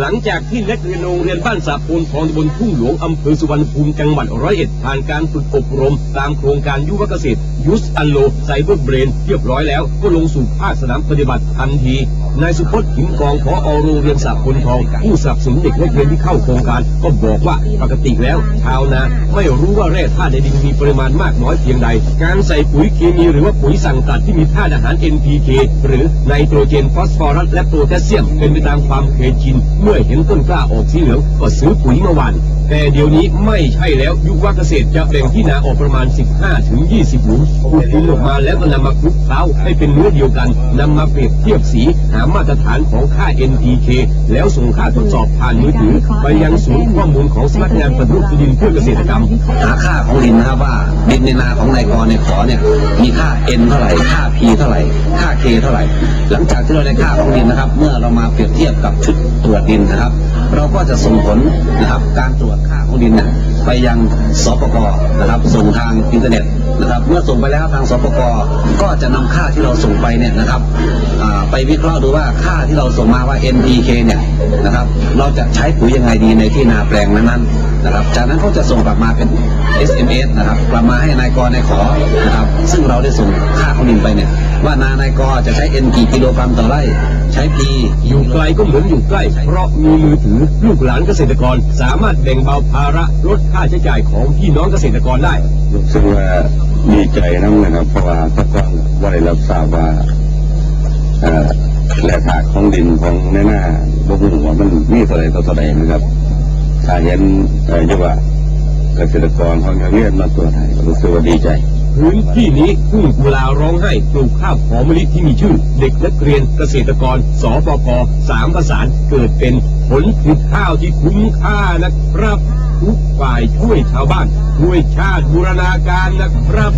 หลังจากที่นักเรียนโรงเรียนบ้านสะโพนทองตำบลทุ่งหลวงอำเภอสุวรรณภูมิจังหวัดร้อยเอ็ดผ่านการฝึกอบรม ตามโครงการยุวเกษตรยูสอันโลไซเบอร์เบรนเรียบร้อยแล้วก็ลงสู่ภาคสนามปฏิบัติทันที นายสุพจน์หิมกองขอโรงเรียนสะโพนทอง ผู้สนับสนุนเด็กนักเรียนที่เข้าโครงการ ก็บอกว่าปกติแล้ว ชาวนาไม่รู้ว่าแร่ธาตุในดินมีปริมาณมากน้อยเพียงใด การใส่ปุ๋ยเคมีหรือว่าปุ๋ยสั่งตัดที่มีธาตุอาหาร NPK หรือไนโตรเจนฟอสฟอรัสและโพแทสเซียมเป็นไปตามความเคยชิน เมื่อเห็นต้นกล้าออกสีเหลืองก็ซื้อปุ๋ยมาหว่าน แต่เดี๋ยวนี้ไม่ใช่แล้วยุคว่าเกษตรจะแบ่งที่นาออกประมาณ 15ถึง20หลุมขุดดินออกมาแล้วก็นำมาคลุกเคล้าให้เป็นเนื้อเดียวกันนำมาเปรียบเทียบสีหามาตรฐานของค่า NPK แล้วส่งค่าทดสอบผ่านมือถือ ไปยังศูนย์ข้อมูลของสำนักงานปฏิรูปที่ดินเพื่อเกษตรกรรม หาค่าของดินนะครับว่าดินในนาของนายกรในขอเนี่ยมีค่า n เท่าไหร่ค่า p เท่าไหร่ค่า k เท่าไหร่ หลังจากที่เราได้ค่าของดินนะครับ เมื่อเรามาเปรียบเทียบกับชุดตรวจดินนะครับ เราก็จะส่งผลนะครับการตรวจค่าของดินเนี่ยไปยังสปกนะครับ ส่งทางอินเทอร์เน็ตนะครับ เมื่อส่งไปแล้วทางสปกก็จะนำค่าที่เราส่งไปเนี่ยนะครับไปวิเคราะห์ดูว่าค่าที่เราส่งมาว่า NPK เนี่ยนะครับ เราจะใช้ปุ๋ยยังไงดีในที่นาแปลงนั้นๆนะครับ จากนั้นเขาจะส่งกลับมาเป็น SMS นะครับกลับมาให้นายกนายขอนะครับ ซึ่งเราได้ส่งค่าของดินไปเนี่ยว่านานายกจะใช้ N กี่กิโลกรัมต่อไร่ ใช้ P อยู่ไกลก็เหมือนอยู่ใกล้ เพราะมีมือถือลูกหลานเกษตรกร สามารถแบ่งเบาภาระลดค่าใช้จ่ายของพี่น้องเกษตรกรได้รู้สึกว่าดีใจน้ำนะครับเพราะว่าแตะกอนว่าได้รับทราบว่าแหล่งธาของดินของในหน้าบ่ฮู้ว่ามันมีเท่าไรต่อเท่าไหร่นะครับถ้าเห็นเยุว่าเกษตรกรของทางเรียนมาตัวไทยรู้สึกว่าดีใจ พื้นที่นี้กุ้งกุลาร้องไห้ปลูกข้าวหอมมะลิที่มีชื่อ เด็กนักเรียนเกษตรกรสปกสามประสานเกิดเป็นผลผลิตข้าวที่คุ้มค่านะครับ ทุกฝ่ายช่วยชาวบ้านช่วยชาติบูรณาการนะครับ